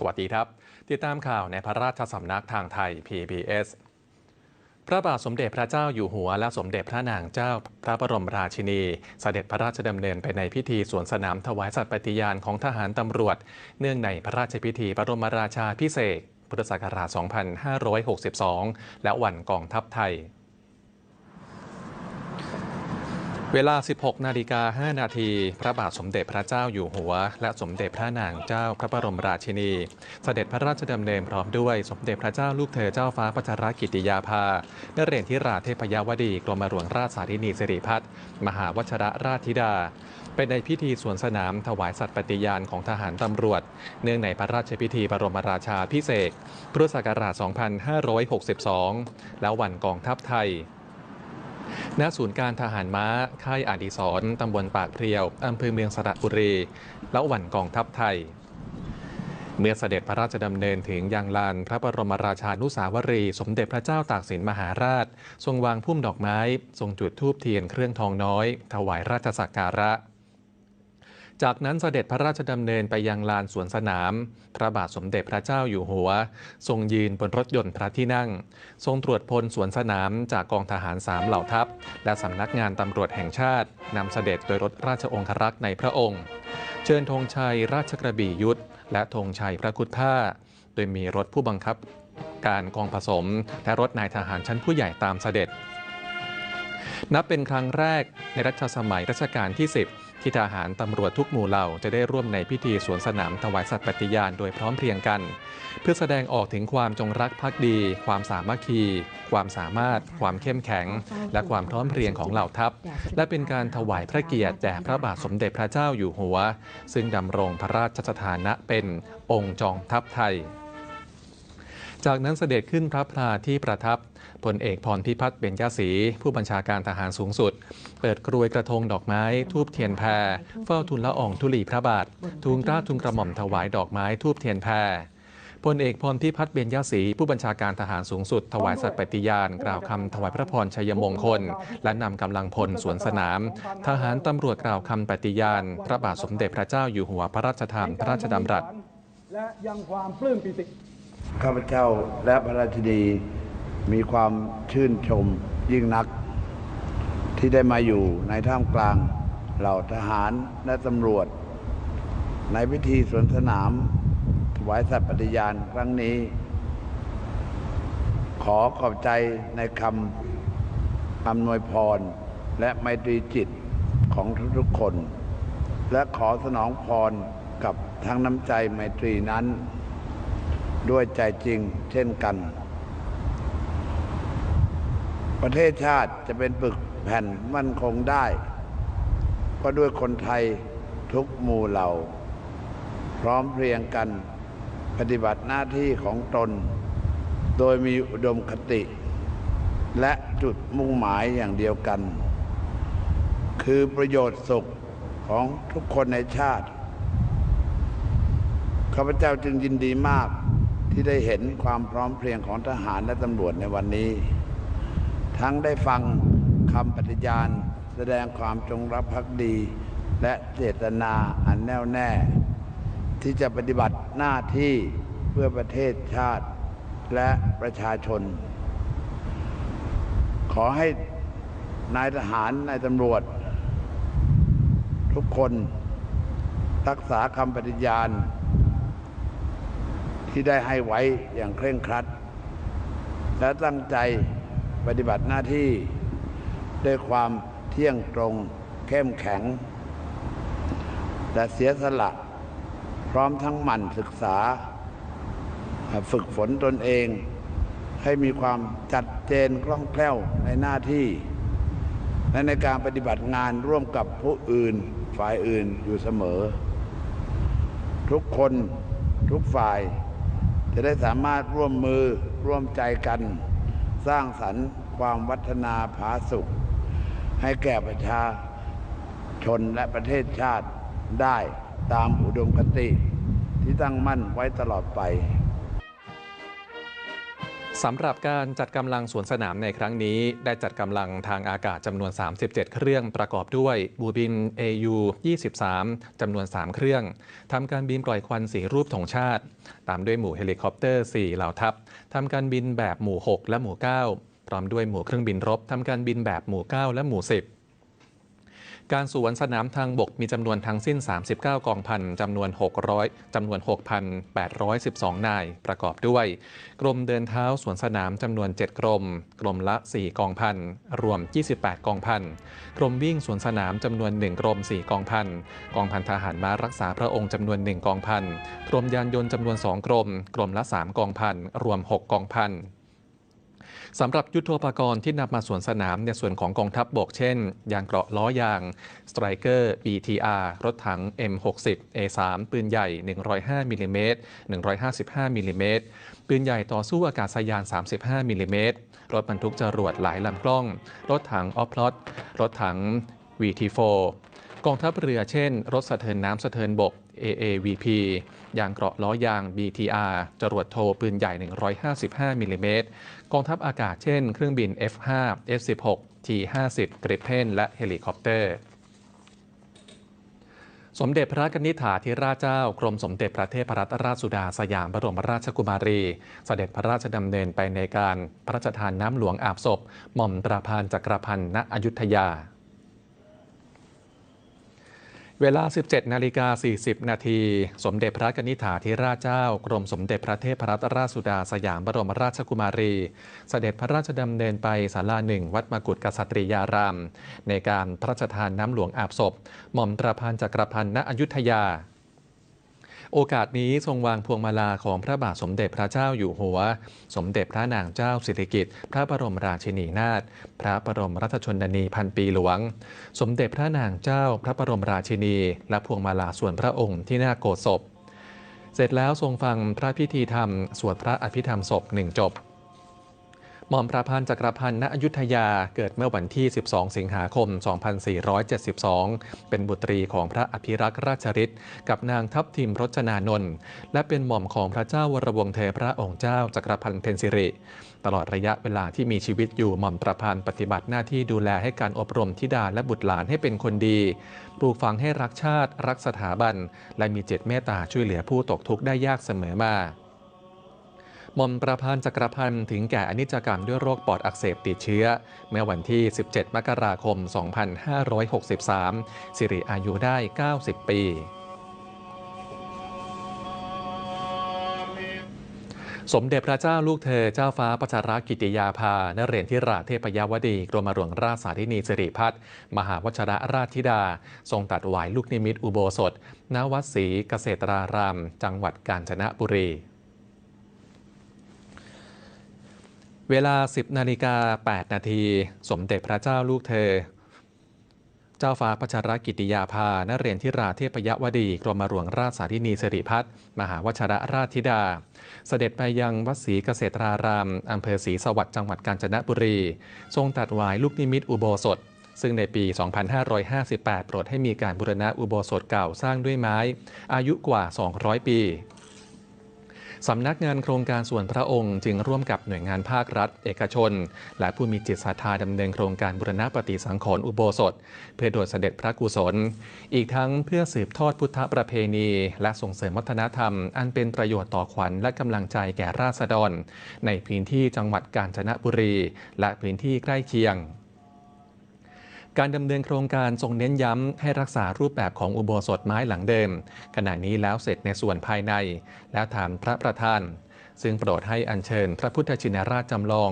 สวัสดีครับ ติดตามข่าวในพระราชสำนักทางไทย PBS พระบาทสมเด็จพระเจ้าอยู่หัวและสมเด็จพระนางเจ้าพระบรมราชินี เสด็จพระราชดำเนินไปในพิธีสวนสนามถวายสัตย์ปฏิญาณของทหารตำรวจ เนื่องในพระราชพิธีบรมราชาพิเศษพุทธศักราช 2562 และวันกองทัพไทย เวลา 16 นาฬิกา 5 นาที พระบาทสมเด็จพระเจ้าอยู่หัว และสมเด็จพระนางเจ้าพระบรมราชินี เสด็จพระราชดำเนินพร้อมด้วยสมเด็จพระเจ้าลูกเธอเจ้าฟ้าพัชรกิติยาภานเรศธิราเทพยวดีกรมหลวงราชสารินีสิริพัฒน์มหาวชระราชธิดา เป็นในพิธีสวนสนามถวายสัตย์ปฏิญาณของทหารตำรวจ เนื่องในพระราชพิธีบรมราชาพิเศษพุทธศักราช 2562 และวันกองทัพไทย ณศูนย์การทหารม้า ค่ายอดีศรตำบลปากเพรียว อำเภอเมืองสระบุรี และวันกองทัพไทย เมื่อเสด็จพระราชดำเนินถึงยังลานพระบรมราชานุสาวรี สมเด็จพระเจ้าตากสินมหาราช ทรงวางพุ่มดอกไม้ ทรงจุดธูปเทียนเครื่องทองน้อย ถวายราชสักการะ จากนั้นเสด็จพระราชดำเนินไปยังลานสวนสนาม พระบาทสมเด็จพระเจ้าอยู่หัว ทรงยืนบนรถยนต์พระที่นั่ง ทรงตรวจพลสวนสนามจากกองทหารสามเหล่าทัพ และสำนักงานตำรวจแห่งชาตินำเสด็จโดยรถราชองครักษ์ในพระองค์ เชิญธงชัยราชกระบี่ยุทธและธงชัยพระคุดผ้าโดยมีรถผู้บังคับ การกองผสม และรถนายทหารชั้นผู้ใหญ่ตามเสด็จ นับเป็นครั้งแรกในรัชสมัยรัชกาลที่ 10 ที่ทหารตำรวจทุกหมู่เหล่าจะได้ร่วมในพิธีสวนสนามถวายสัตย์ปฏิญาณโดยพร้อมเพรียงกัน เพื่อแสดงออกถึงความจงรักภักดี ความสามัคคี ความสามารถ ความเข้มแข็ง และความพร้อมเพรียงของเหล่าทัพ และเป็นการถวายพระเกียรติแด่พระบาทสมเด็จพระเจ้าอยู่หัว ซึ่งดำรงพระราชสถานะเป็นองค์จองทัพไทย จากนั้นเสด็จขึ้นพระพลาที่ประทับ พลเอกพรพิพัฒน์เบญจศรีผู้บัญชาการทหารสูงสุด เปิดกรวยกระทงดอกไม้ ทูบเทียนแพรเฝ้าทุนละอองธุลีพระบาททูลเกล้าทูลกระหม่อมถวายดอกไม้ทูบเทียนแพรพลเอกพรพิพัฒน์เบญจศรีผู้บัญชาการทหารสูงสุด ถวายสัตย์ปฏิญาณ กล่าวคำถวายพระพรชัยมงคล และนำกำลังพลสวนสนาม ทหารตำรวจกล่าวคำปฏิญาณ พระบาทสมเด็จพระเจ้าอยู่หัวพระราชทานพระราชดำรัสและยังความปลื้มปิติข้าพเจ้าและพระราชินี มีความชื่นชมยิ่งนัก ที่ได้มาอยู่ในท่ามกลางเหล่าทหารและตำรวจ ในพิธีสวนสนามถวายสัตย์ปฏิญาณครั้งนี้ ขอขอบใจในคำอำนวยพรและไมตรีจิตของทุกๆคน และขอสนองพรกับทั้งน้ำใจไมตรีนั้น ด้วยใจจริงเช่นกัน ประเทศชาติจะเป็นปึกแผ่นมั่นคงได้ ก็ด้วยคนไทยทุกหมู่เหล่า พร้อมเพรียงกันปฏิบัติหน้าที่ของตน โดยมีอุดมคติ และจุดมุ่งหมายอย่างเดียวกัน คือประโยชน์สุขของทุกคนในชาติข้าพเจ้าจึงยินดีมากที่ได้เห็นความพร้อมเพรียงของทหารและตำรวจในวันนี้ ทั้งได้ฟังคำปฏิญาณ แสดงความจงรักภักดี และเจตนาอันแน่วแน่ ที่จะปฏิบัติหน้าที่เพื่อประเทศชาติและประชาชน ขอให้นายทหารนายตำรวจ ทุกคนรักษาคำปฏิญาณ ที่ได้ให้ไว้อย่างเคร่งครัด และตั้งใจ ปฏิบัติหน้าที่ ด้วยความเที่ยงตรงเข้มแข็ง และเสียสละ พร้อมทั้งหมั่นศึกษา ฝึกฝนตนเอง ให้มีความจัดเจนคล่องแคล่วในหน้าที่ และในการปฏิบัติงานร่วมกับผู้อื่นฝ่ายอื่นอยู่เสมอ ทุกคนทุกฝ่ายจะได้สามารถร่วมมือร่วมใจกัน สร้างสรรค์ความวัฒนาผาสุข ให้แก่ประชาชนและประเทศชาติได้ตามอุดมคติที่ตั้งมั่นไว้ตลอดไป สำหรับการจัดกำลังสวนสนามในครั้งนี้ ได้จัดกำลังทางอากาศจำนวน 37 เครื่องประกอบด้วยบูบิน AU 23จำนวน 3 เครื่องทำการบินปล่อยควันสีรูปธงชาติ ตามด้วยหมู่เฮลิคอปเตอร์ 4 เหล่าทัพทำการบินแบบหมู่ 6 และหมู่ 9 พร้อมด้วยหมู่เครื่องบินรบทำการบินแบบหมู่ 9 และหมู่ 10 การสวนสนามทางบกมีจำนวนทั้งสิ้น 39 กองพันจำนวน 600จำนวน 6,812 นาย ประกอบด้วย กรมเดินเท้าสวนสนามจำนวน 7 กรม กรมละ 4 กองพันรวม 28 กองพันกรมวิ่งสวนสนามจำนวน 1 กรม 4 กองพันกองพันทหารม้ารักษาพระองค์จำนวน 1 กองพันกรมยานยนต์จำนวน 2 กรม กรมละ 3 กองพันรวม 6 กองพัน สำหรับยุทโธปกรณ์ที่นำมาสวนสนามในส่วนของกองทัพบบกเช่น ยางเกราะล้อยางสไตรเกอร์ BTR รถถัง M60 A3 ปืนใหญ่ 105มิลลิเมตร155มิลลิเมตรปืนใหญ่ต่อสู้อากาศยาน 35มิลลิเมตรรถบรรทุกจรวดหลายลำกล้อง รถถังออฟพลอตรถถัง VT4 กองทัพเรือเช่น รถสะเทินน้ำสะเทินบก AAVP ยางเกราะล้อยาง BTR จรวดโทปืนใหญ่ 155มิลลิเมตรกองทัพอากาศเช่น เครื่องบิน F5 F16 T50 กริปเพนและเฮลิคอปเตอร์ สมเด็จพระกนิษฐาธิราชเจ้า กรมสมเด็จพระเทพรัตนราชสุดาสยามบรมราชกุมารีสเสด็จพระราชดำเนินไปในการพระราชทานน้ำหลวงอาบศพหม่อมตราพานจักรพันธ์ณอยุธยา เวลา 17 นาฬิกา 40 นาที สมเด็จพระกนิษฐาธิราชเจ้า กรมสมเด็จพระเทพรัตนราชสุดาสยามบรมราชกุมารีเสด็จพระราชดำเนินไปศาลาหนึ่งวัดมกุฏกษัตริยาราม ในการพระราชทานน้ำหลวงอาบศพ หม่อมตราพันจักรพันธ์ณอยุธยา โอกาสนี้ทรงวางพวงมาลาของพระบาทสมเด็จพระเจ้าอยู่หัว สมเด็จพระนางเจ้าสิริกิติ์พระบรมราชินีนาถพระบรมรัชชนนีพันปีหลวง สมเด็จพระนางเจ้าพระบรมราชินี และพวงมาลาส่วนพระองค์ที่หน้าโกศศพเสร็จแล้วทรงฟังพระพิธีธรรม สวดพระอภิธรรมศพหนึ่งจบ หม่อมพระพันธ์จักรพันธ์ณอยุธยาเกิดเมื่อวันที่ 12 สิงหาคม 2472 เป็นบุตรีของพระอภิรักษ์ราชฤทธิ์กับนางทัพทิมรจนานนท์และเป็นหม่อมของพระเจ้าวรวงเธอพระองค์เจ้าจักรพันธ์เพนซิริ ตลอดระยะเวลาที่มีชีวิตอยู่หม่อมประพันธ์ปฏิบัติหน้าที่ดูแลให้การอบรมธิดาและบุตรหลานให้เป็นคนดี ปลูกฝังให้รักชาติ รักสถาบัน และมีเจตเมตตาช่วยเหลือผู้ตกทุกข์ได้ยากเสมอมา มอมประพันธ์จักรพันธ์ถึงแก่อนิจกรรมด้วยโรคปอดอักเสบติดเชื้อ เมื่อวันที่ 17 มกราคม 2563 สิริอายุได้ 90 ปีสมเด็จพระเจ้าลูกเธอเจ้าฟ้าประชารกิติยาภานเรนทิราเทพยวดี กรมหลวงราชสาธินีสิริพัฒน์มหาวชรราชธิดา ทรงตัดหวายลูกนิมิตอุโบสถ ณ วัดศรีเกษตราราม จังหวัดกาญจนบุรี เวลา 10นาฬิกา8นาทีสมเด็จพระเจ้าลูกเธอ เจ้าฟ้าพัชรกิติยาภานเรนทิราเทพยวดี กรมหลวงราชสาธินีสิริพัฒน์มหาวชรราชธิดา เสด็จไปยังวัดศรีเกษตรารามอำเภอศรีสวัสดิ์จังหวัดกาญจนบุรี ทรงตัดวายลูกนิมิตอุโบสถ ซึ่งในปี 2558 โปรดให้มีการบูรณะอุโบสถเก่าสร้างด้วยไม้ อายุกว่า 200 ปี สำนักงานโครงการส่วนพระองค์จึงร่วมกับหน่วยงานภาครัฐ เอกชน และผู้มีจิตศรัทธาดำเนินโครงการบูรณะปฏิสังขรณ์อุโบสถ เพื่อโดยเสด็จพระกุศล อีกทั้งเพื่อสืบทอดพุทธประเพณี และส่งเสริมวัฒนธรรม อันเป็นประโยชน์ต่อขวัญและกำลังใจแก่ราษฎร ในพื้นที่จังหวัดกาญจนบุรี และพื้นที่ใกล้เคียง การดำเนินโครงการทรงเน้นย้ำให้รักษารูปแบบของอุโบสถไม้หลังเดิม ขณะนี้แล้วเสร็จในส่วนภายใน และฐานพระประธาน ซึ่งโปรดให้อัญเชิญพระพุทธชินราชจำลอง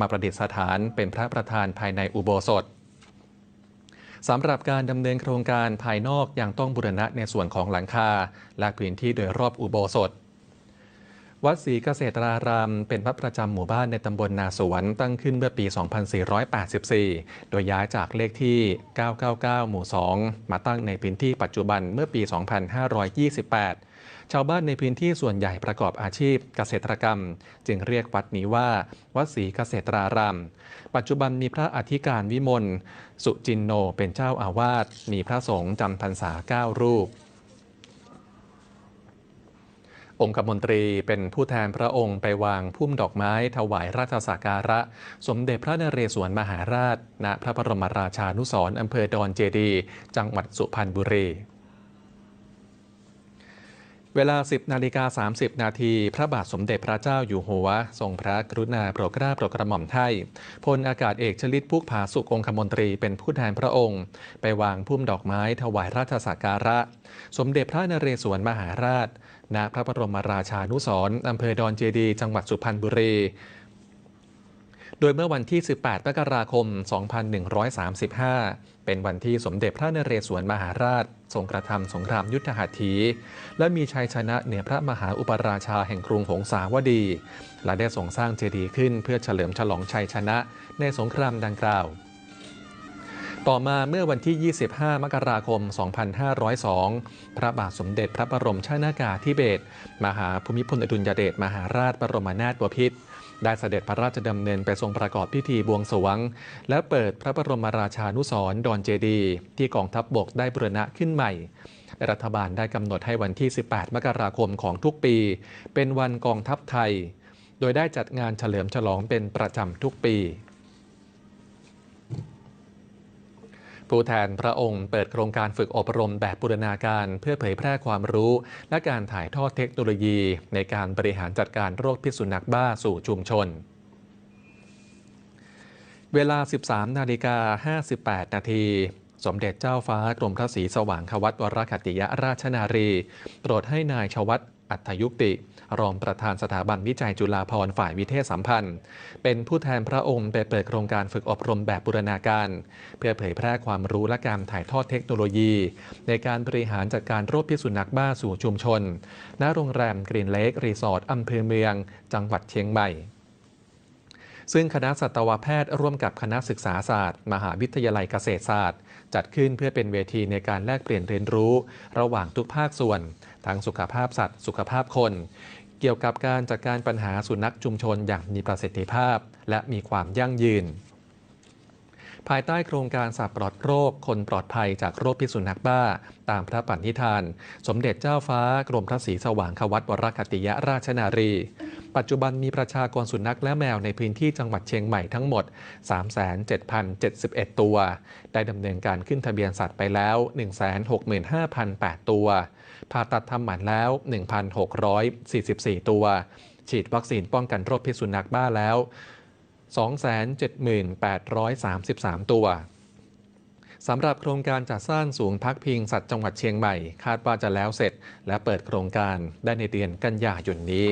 มาประดิษฐานเป็นพระประธานภายในอุโบสถสำหรับการดำเนินโครงการภายนอกยังต้องบูรณะในส่วนของหลังคา และพื้นที่โดยรอบอุโบสถ วัดศรีเกษตราราม เป็นวัดประจำหมู่บ้านในตำบลนาสวนตั้งขึ้นเมื่อปี 2484 โดยย้ายจากเลขที่ 999 หมู่ 2 มาตั้งในพื้นที่ปัจจุบันเมื่อปี 2528 ชาวบ้านในพื้นที่ส่วนใหญ่ประกอบอาชีพเกษตรกรรม จึงเรียกวัดนี้ว่า วัดศรีเกษตราราม ปัจจุบันมีพระอธิการวิมล สุจินโนเป็นเจ้าอาวาส มีพระสงฆ์จำพรรษา 9 รูป องคมนตรีเป็นผู้แทนพระองค์ไปวางพุ่มดอกไม้ถวายราชสักการะ สมเด็จพระนเรศวรมหาราช ณ พระบรมราชานุสรณ์อำเภอดอนเจดี จังหวัดสุพรรณบุรีเวลา 10 นาฬิกา 30 นาที พระบาทสมเด็จพระเจ้าอยู่หัว ทรงพระกรุณาโปรดเกล้าโปรดกระหม่อมไทยพลอากาศเอกชลิตพุกผาสุของคมนตรีเป็นผู้แทนพระองค์ ไปวางพุ่มดอกไม้ถวายราชสักการะ สมเด็จพระนเรศวรมหาราช ณพระบรมราชานุสรอำเภอดอนเจดี จังหวัดสุพรรณบุรี โดยเมื่อวันที่ 18 มกราคม 2135 เป็นวันที่สมเด็จพระนเรศวรมหาราช ทรงกระทำสงครามยุทธหัตถี และมีชัยชนะเหนือพระมหาอุปราชาแห่งกรุงหงสาวดี และได้ทรงสร้างเจดีย์ขึ้นเพื่อเฉลิมฉลองชัยชนะในสงครามดังกล่าว ต่อมาเมื่อวันที่ 25 มกราคม 2502 พระบาทสมเด็จพระบรมชนากาธิเบศรมหาภูมิพลอดุลยเดชมหาราชบรมนาถบพิตรได้เสด็จพระราชดำเนินไปทรงประกอบพิธีบวงสรวง และเปิดพระบรมราชานุสรดอนเจดี ที่กองทัพบบกได้บรณะขึ้นใหม่ รัฐบาลได้กำหนดให้วันที่ 18 มกราคมของทุกปี เป็นวันกองทัพไทย โดยได้จัดงานเฉลิมฉลองเป็นประจำทุกปี ผู้แทนพระองค์เปิดโครงการฝึกอบรมแบบบูรณาการเพื่อเผยแพร่ความรู้ และการถ่ายทอดเทคโนโลยี ในการบริหารจัดการโรคพิษสุนัขบ้าสู่ชุมชน เวลา 13 นาฬิกา 58 นาทีสมเด็จเจ้าฟ้ากรมพระศรีสว่างควัตวรคัตติยราชนารี โปรดให้นายชวัต อัธยุติ รองประธานสถาบันวิจัยจุฬาภรณ์ฝ่ายวิเทศสัมพันธ์ เป็นผู้แทนพระองค์ไปเปิดโครงการฝึกอบรมแบบบูรณาการ เพื่อเผยแพร่ความรู้และการถ่ายทอดเทคโนโลยี ในการบริหารจัดการโรคพิษสุนัขบ้าสู่ชุมชน ณ โรงแรมกรีนเลกรีสอร์ทอำเภอเมือง จังหวัดเชียงใหม่ ซึ่งคณะสัตวแพทย์ร่วมกับคณะศึกษาศาสตร์ มหาวิทยาลัยเกษตรศาสตร์ จัดขึ้นเพื่อเป็นเวทีในการแลกเปลี่ยนเรียนรู้ ระหว่างทุกภาคส่วนทั้งสุขภาพสัตว์ สุขภาพคน เกี่ยวกับการจัดการปัญหาสุนัขชุมชนอย่างมีประสิทธิภาพ และมีความยั่งยืน ภายใต้โครงการสับปลอดโรค คนปลอดภัยจากโรคพิษสุนัขบ้า ตามพระปัญนิธาน สมเด็จเจ้าฟ้ากรมพระศรีสว่างควัตวรคัตติยราชนารี ปัจจุบันมีประชากรสุนัขและแมวในพื้นที่จังหวัดเชียงใหม่ทั้งหมด 37,071 ตัว ได้ดำเนินการขึ้นทะเบียนสัตว์ไปแล้ว 165,008 ตัว ผ่าตัดทำหมันแล้ว 1,644 ตัว ฉีดวัคซีนป้องกันโรคพิษสุนัขบ้าแล้ว 278,33 ตัวสำหรับโครงการจัดสร้างศูนย์พักพิงสัตว์จังหวัดเชียงใหม่ คาดว่าจะแล้วเสร็จ และเปิดโครงการได้ในเดือนกันยายนนี้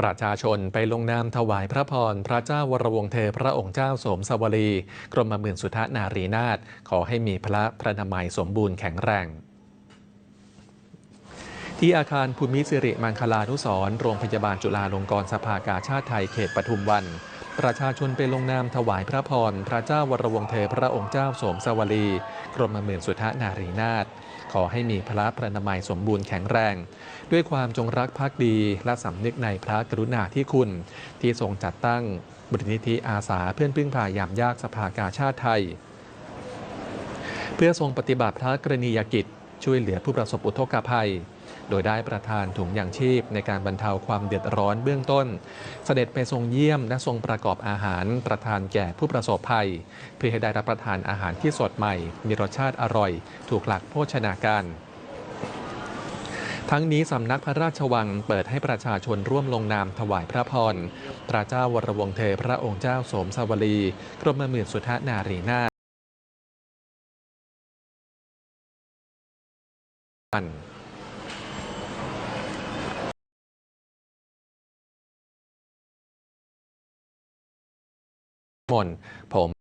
ประชาชนไปลงนามถวายพระพร พระเจ้าวรวงเธอพระองค์เจ้าสมสวรี กรมหมื่นสุทธนารีนาถขอให้มีพระพระนามัยสมบูรณ์แข็งแรงที่อาคารภูมิสิริมังคลานุสรโรงพยาบาลจุฬาลงกรณ์สภากาชาติไทยเขตปทุมวัน ประชาชนไปลงนามถวายพระพร พระเจ้าวรวงเธอพระองค์เจ้าสมสวรี กรมหมื่นสุทธนารีนาถ ขอให้มีพระพระนามัยสมบูรณ์แข็งแรง ด้วยความจงรักภักดีและสำนึกในพระกรุณาธิคุณ ที่ทรงจัดตั้งบุรณิธิอาสาเพื่อนพึ่งพายามยากสภากาชาติไทย เพื่อทรงปฏิบัติพระกรณียกิจช่วยเหลือผู้ประสบอุทกภัย โดยได้ประทานถุงยางชีพในการบรรเทาความเดือดร้อนเบื้องต้น เสด็จไปทรงเยี่ยมและทรงประกอบอาหารประทานแก่ผู้ประสบภัย เพื่อให้ได้รับประทานอาหารที่สดใหม่ มีรสชาติอร่อย ถูกหลักโภชนาการทั้งนี้สำนักพระราชวังเปิดให้ประชาชนร่วมลงนามถวายพระพร พระเจ้าวรวงเธอพระองค์เจ้าสมสวรีกรมหมื่นสุทธนารีนาถ มนผม